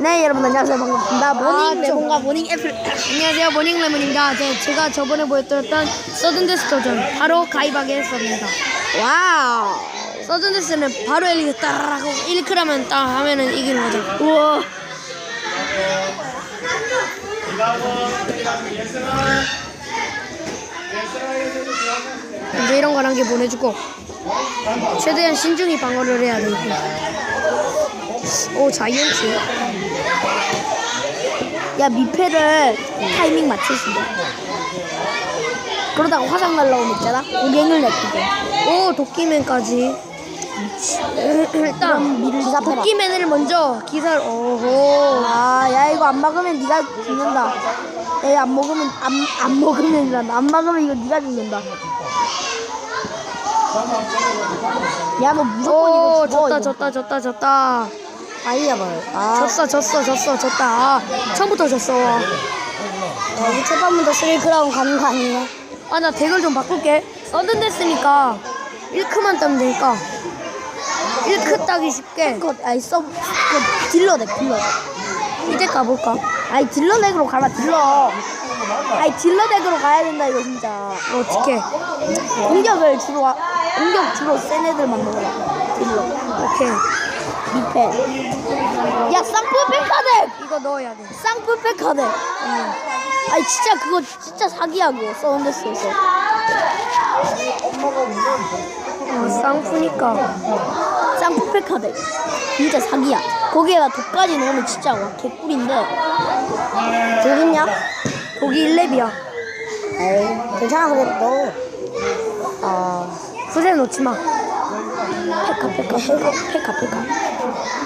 네 여러분 안녕하세요 반갑습니다 모닝 아, 네, 좀- 뭔가 모닝 애플. 안녕하세요, 모닝 레몬입니다. 네, 제가 저번에 보여드렸던 서든데스 도전 바로 가입하겠습니다. 와우 서든데스는 바로 엘리트 따라라고 1크라면 딱 하면은 이기는 거죠. 우와 이제 이런 걸한개 보내주고 최대한 신중히 방어를 해야 되고. 오, 자이언츠. 야 미패를 타이밍 맞추시고 그러다가 화상 날라오면 있잖아 고갱을 내키게 오, 도끼맨까지. 일단 미를 기사패라 도끼맨을 먼저 기사를 오호. 아야 이거 안 막으면 네가 죽는다 야 안 먹으면 안, 안 먹으면 안 막으면 이거 네가 죽는다 야 너 무조건 오, 이거 죽어 졌다, 이거. 졌다, 졌다, 졌다. 아이야 말 아, 졌어, 졌어, 졌어, 졌다. 아, 처음부터 졌어. 야, 이거 첫 번부터 쓰리크라운 가는 거 아닌가? 아, 나 덱을 좀 바꿀게. 서든데스니까 1크만 따면 되니까. 1크 따기 쉽게. 아니 서 그거 딜러 덱 딜러 덱. 이제 가볼까? 아니 딜러 덱으로 가라 딜러 아니 딜러 덱으로 가야 된다 이거 진짜 어떻게? 공격을 주로 하- 공격 주로 센 애들만 먹어라 딜러 오케이. 미패 야 쌍뿔백 카드! 이거 넣어야 돼. 쌍뿔백 카드. 아니 진짜 그거 진짜 사기야 그거. 서운데스에서 어, 쌍푸니까. 쌍뿔백 카드. 진짜 사기야. 거기에다 독까지 넣으면 진짜 와 개꿀인데. 독 있냐? 독이 1렙이야. 에이 괜찮아 그래도 아 후세 놓지 마. 페카 페카 페카 페카 페카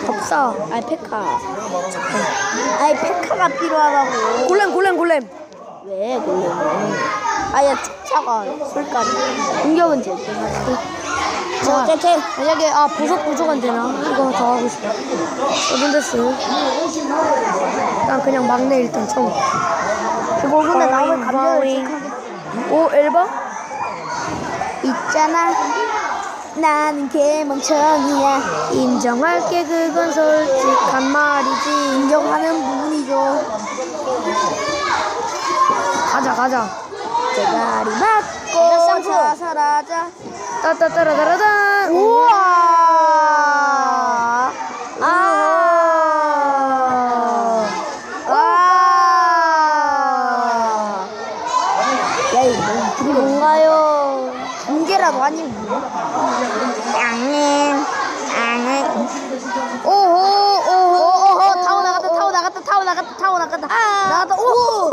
법사. 아이 페카 아이 페카가 필요하다고 골렘, 골렘, 골렘. 왜 골렘은 아야 쫓아가 솔까지 공격은 좋아 자 어쨌든 만약에, 아, 보석 부족한 되나? 이거 더 하고 싶어. 서든데스. 일단 그냥 막내 일단 처음. 그거 근데 나오면 감정을 오, 엘바? 있잖아. 나는 개멍청이야. 인정할게, 그건 솔직한 말이지. 인정하는 부분이죠. 가자, 가자. 대가리 맞고 자살하자. 따따따라따라단. 우와 아 아. 야, 이거 그게 뭔가요? 공개라도 아니고. 앙행, 앙행. 오호, 오호, 오호, 타고 나갔다, 타고 나갔다, 타고 나갔다, 타고 나갔다. 나갔다, 오!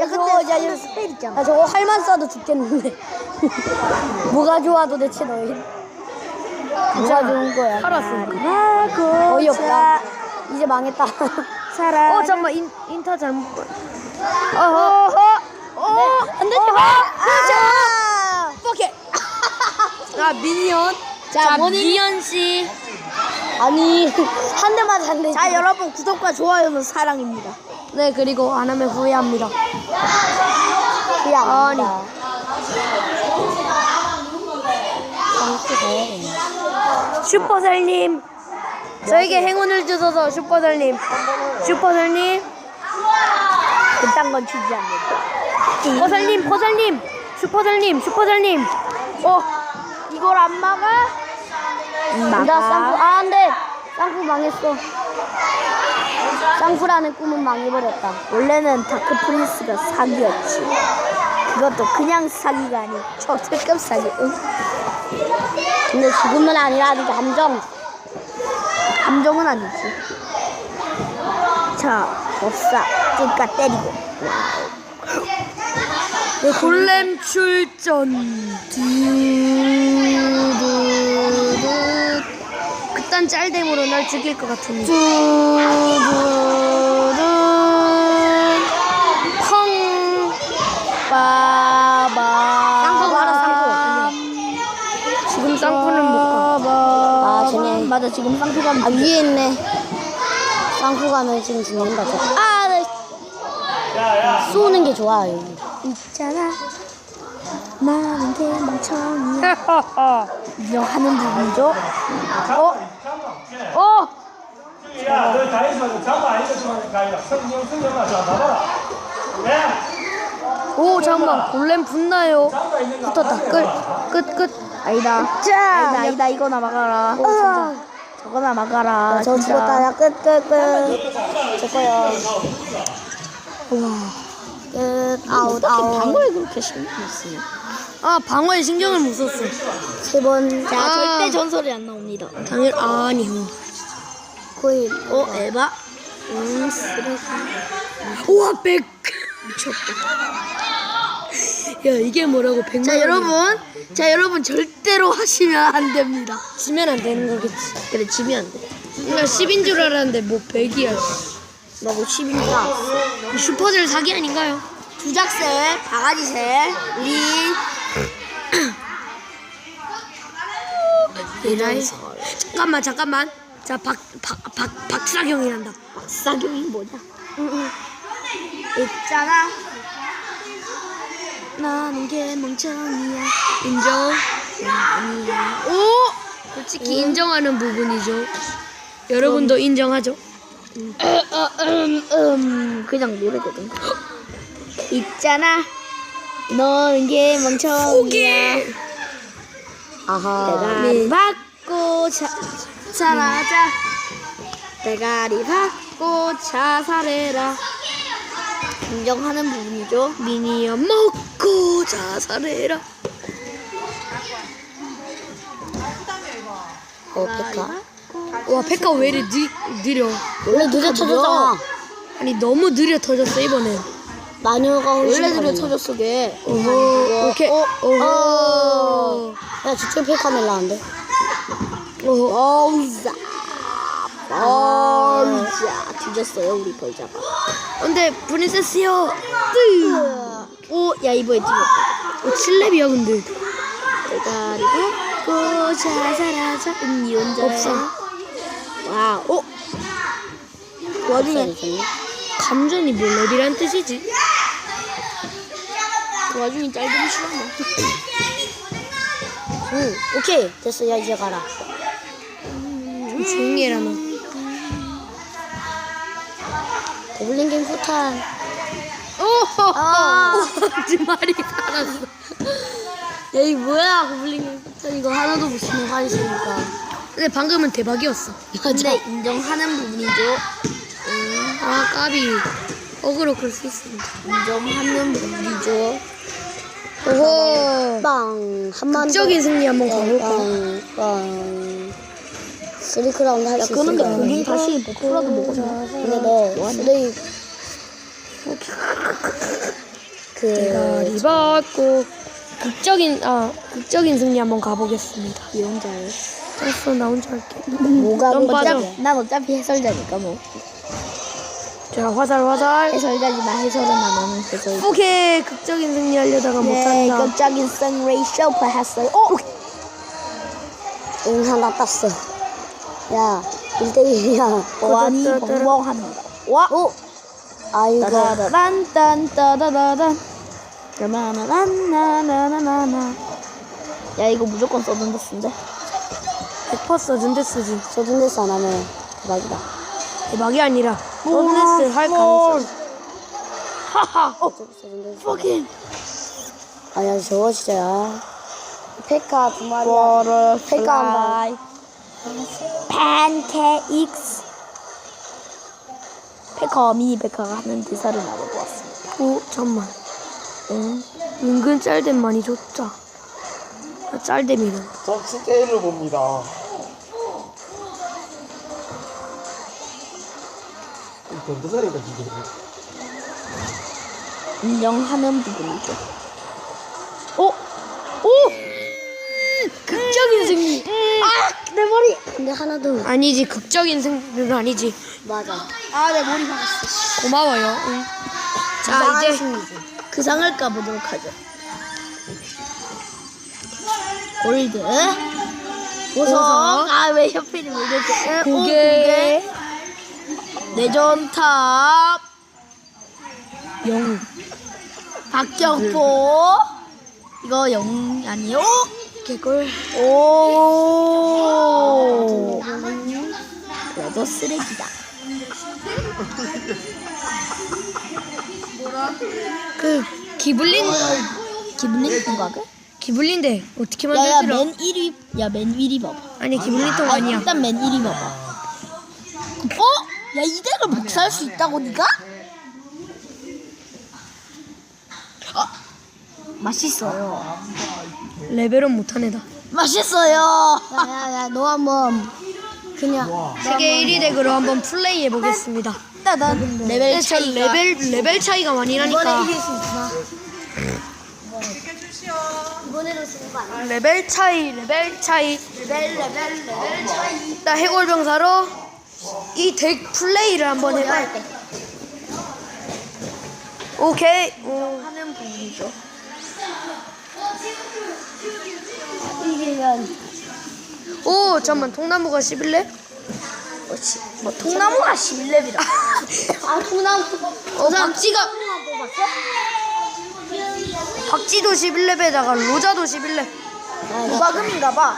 야, 근데, 야, 이거 스펠 있잖아. 야, 저거 활만 쏴도 죽겠는데. 뭐가 좋아, 도대체 너희? 뭐가 좋은 거야? 살았으니까. 어이없다. 이제 망했다. 살아. 어, 잠깐만, 인, 인타 잘못. 봐. 어허, 어, 안 되지 마! 아! 오케이. 자, 미니언. 자. 미연 씨. 아니, 한 대만 잤네. 자, 여러분, 구독과 좋아요는 사랑입니다. 네, 그리고 안 하면 후회합니다. 그게 아니. 아닙니다. 방수 가야겠네. 슈퍼셀님. 저에게 행운을 주셔서 슈퍼셀님. 슈퍼셀님. 그딴 건 주지 않는다. 퍼셀님, 퍼셀님. 슈퍼셀님, 슈퍼셀님. 어, 이걸 안 막아? 나 쌍구, 아, 안 돼. 쌍구 망했어. 쌍구라는 꿈은 망해버렸다. 원래는 다크 프린스가 사기였지. 그것도 그냥 사기가 아니, 초특급 사기, 응? 근데 지금은 아니라 아직 감정. 감정은 아니지. 자, 법사. 찔까 때리고. 골렘 출전. 두두두. 그딴 짤댐으로 날 죽일 것. 두두두. 지금 쌍쿠가 아, 위에 있네. 쌍쿠가는 지금 죽는다. 저. 아, 네. 쏘는 게 좋아, 여기. 있잖아. 나는 개멍청이야. 인정하는 부분이죠. 어? 어! 야, 너 다이소 잠바 아니고 좀 가이다. 성경 성경아 좀 봐봐라. 예. 오 잠깐만 골렘 붙나요? 잠바 있는 거. 붙었다 끝 끝 끝. 아니다. 자. 아니다, 아니다. 이거나 막아라. 저거나 막아라. 저 진짜. 죽었다 야 끝 끝끝 제 거야. 와. 끝. 아웃, 아웃. 방어에 그렇게 신경 쓰요 아 방어에 신경을 못 썼어. 세 번. 자, 아. 절대 전설이 안 나옵니다. 당연 아니요. 코일. 어, 에바. 음, 쓰레기. 우와 백. 야 이게 뭐라고 백만. 자. 여러분. 자, 여러분. 절대로 하시면 안 됩니다. 지면 안 되는 거겠지. 그래, 지면 안 돼. 나 10인 줄 알았는데 뭐 100이야. 나뭐 10인가? 슈퍼젤 사기 아닌가요? 주작새, 바가지새, 리. 에라이. 잠깐만 잠깐만. 자박 박박 박사경이란다. 박사경이 뭐냐? 있잖아. 나는 개멍청이야. 인정. 아니야. 오! 솔직히 인정하는 부분이죠. 여러분도 인정하죠? 음, 음, 그냥 노래거든. 있잖아. 너는 개멍청이야. 아하. 네. 대가리 받고 자, 자라자. 대가리 받고 자살해라. 인정하는 부분이죠. 미니어 먹고 자살해라. 어, 백화. 와 페카 왜 이리 느, 느려? 원래 늦어 터졌잖아. 아니 너무 느려 터졌어 이번엔. 마녀가 원래 늦어 터졌어, 걔. 오호 오케이. 어, 오호. 어. 야, 저쪽 백화 낼라는데. 오호. 어우자. 어우자. 뒤졌어요, 우리 벌자가. 근데 프린세스요. 오, 야, 이번에 뒤졌다. 오 7렙이야 근데. 대가리 받고 자살하자. 음, 이 혼자. 없어. 와, 오. 그 와중에, 감전이 뭐 렙이란 뜻이지? 그 와중에 짧은 시간만. 응, 오케이. 됐어, 야, 이제 가라. 좀 조용히 해라 너. 고블린 갱 후탄. 오호. 아. 두 마리 살았어. 야, 이 뭐야, 고블린 갱 후탄. 이거 하나도 못 쓰는 화 있으니까. 근데 방금은 대박이었어. 근데 인정하는 부분이죠. 아 까비. 어그로 그럴 수 있습니다. 인정하는 부분이죠. 오호. 빵. 한만 극적인 승리 한번 가볼까? 빵. 빵. 쓰리크 라운드 할 수 있어. 근데 고긴 다시 100%라도 먹었나? 근데 너 쓰레기. 그, 대가리 받고 극적인 아 극적인 승리 한번 가보겠습니다. 이 혼자요. 됐어 나 혼자 할게. 뭐가 넌 빠져. 어차피, 난 어차피 해설자니까 뭐. 자 화살 화살. 해설자지만 해설은 안 하는 해설. 오케이 극적인 승리 하려다가 네, 못한다. 극적인 선레이 쇼파 했어요. 오! 영상 다 땄어. 야, 1대1이야. 고환이 멍멍합니다. 와! 오! 아이고. 따다란, 따다라란. 라나나나나나나나. 야, 이거 무조건 써준댔인데. 100% 써준댔쓰지. 써준댔스 안 하면 대박이다. 대박이 아니라, 써준댔스 할 가능성. 하하! 어! 어 포킹! 아야, 저거 진짜야. 페카 두 마리야. 페카 한 마리. 페카, 미니 페카가 하는 대사를 나눠보았습니다. 오 잠만. 응? 은근 짤댐 많이 줬자. 아, 짤댐이는. 전 스케일을 봅니다. 이 변두사리가 이게. 인정하는 부분이죠. 오! 오! 극적인 승리. 아! 내 머리! 근데 하나도. 아니지 극적인 승리는 아니지. 맞아. 아, 내 머리 박았어. 고마워요. 응. 자 이제 그 상을 까보도록 하죠. 골드. 보석. 아, 왜 협회를 물렸지? 고개. 내전탑. 영웅. 박격포. 이거 영 아니요? 개꿀. 오. 그래도 쓰레기다. 그 기블린 기블린 통과그? 기블린데 어떻게 야야 만들더라? 맨 1위 야맨 1위 봐봐 아니 기블린 통 아, 아니야. 일단 맨 1위 봐봐 어? 야이 덱을 복사할 수 있다고 니가? 아, 맛있어요 레벨은 못한 애다. 맛있어요 야야야 너 한번 그냥 세계 1위 덱으로 한번 플레이 해보겠습니다. 레벨 차이가 레벨 레벨 차이가 많이 이번에 나니까 이길 수 있나? 이번에도 지는 거 아니야? 레벨 차이 레벨 차이 레벨 레벨 레벨 차이 일단 해골병사로 이 덱 플레이를 한번 해봐. 할 때. 오케이. 오. 하는 부분이죠. 이기면 오 잠만 통나무가 11렙? 뭐지? 뭐 통나무가 11렙이라. 아 통나무. 어 박쥐가? 박쥐도 11렙에다가 로자도 11렙. 무과금인가 봐.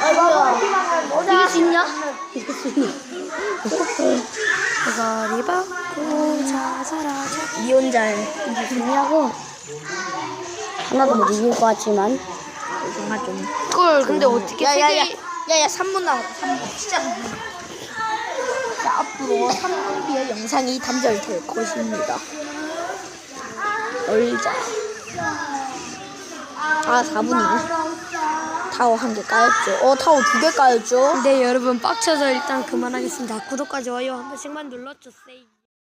아이고. 이길 수 있냐? 이길 수 있냐? 대가리 받고 자살하자. 니 혼자 이길 수 있냐고? 하나도 못 이길 것 같지만. 정말 좀. 헐 근데 어떻게 야야야. 세계 야야 3분 남았다. 3분. 진짜 3분. 자 앞으로 3분 뒤에 영상이 단절될 것입니다. 얼자. 아 4분이네. 타워 한 개 까였죠. 어 타워 두 개 까였죠. 네 여러분 빡쳐서 일단 그만하겠습니다. 구독과 좋아요 한 번씩만 눌러주세요.